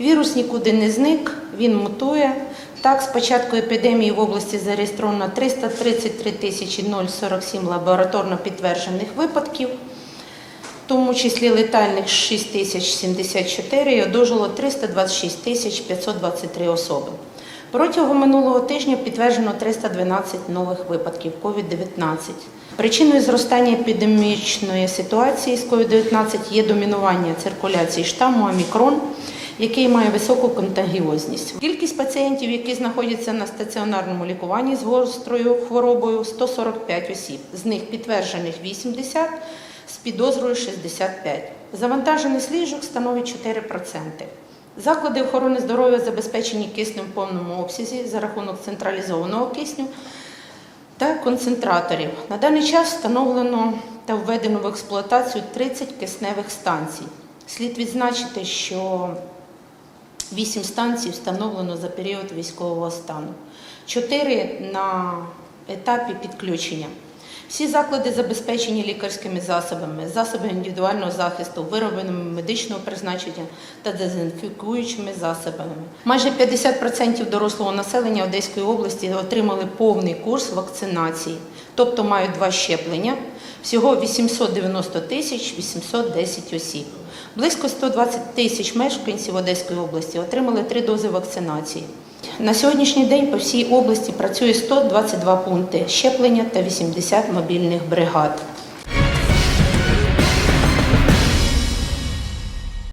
Вірус нікуди не зник, він мутує. Так, з початку епідемії в області зареєстровано 333 тисячі 047 лабораторно підтверджених випадків, в тому числі летальних 6 тисяч 74 і одужало 326 тисяч 523 особи. Протягом минулого тижня підтверджено 312 нових випадків COVID-19. Причиною зростання епідемічної ситуації з COVID-19 є домінування циркуляції штаму Омікрон, який має високу контагіозність. Кількість пацієнтів, які знаходяться на стаціонарному лікуванні з гострою хворобою 145 осіб, з них підтверджених 80, з підозрою 65. Завантаженість ліжок становить 4%. Заклади охорони здоров'я забезпечені киснем в повному обсязі за рахунок централізованого кисню та концентраторів. На даний час встановлено та введено в експлуатацію 30 кисневих станцій. Слід відзначити, що 8 станцій встановлено за період військового стану, 4 на етапі підключення. Всі заклади забезпечені лікарськими засобами, засобами індивідуального захисту, виробами медичного призначення та дезінфікуючими засобами. Майже 50% дорослого населення Одеської області отримали повний курс вакцинації, тобто мають два щеплення. Всього 890 тисяч 810 осіб. Близько 120 тисяч мешканців Одеської області отримали три дози вакцинації. На сьогоднішній день по всій області працює 122 пункти щеплення та 80 мобільних бригад.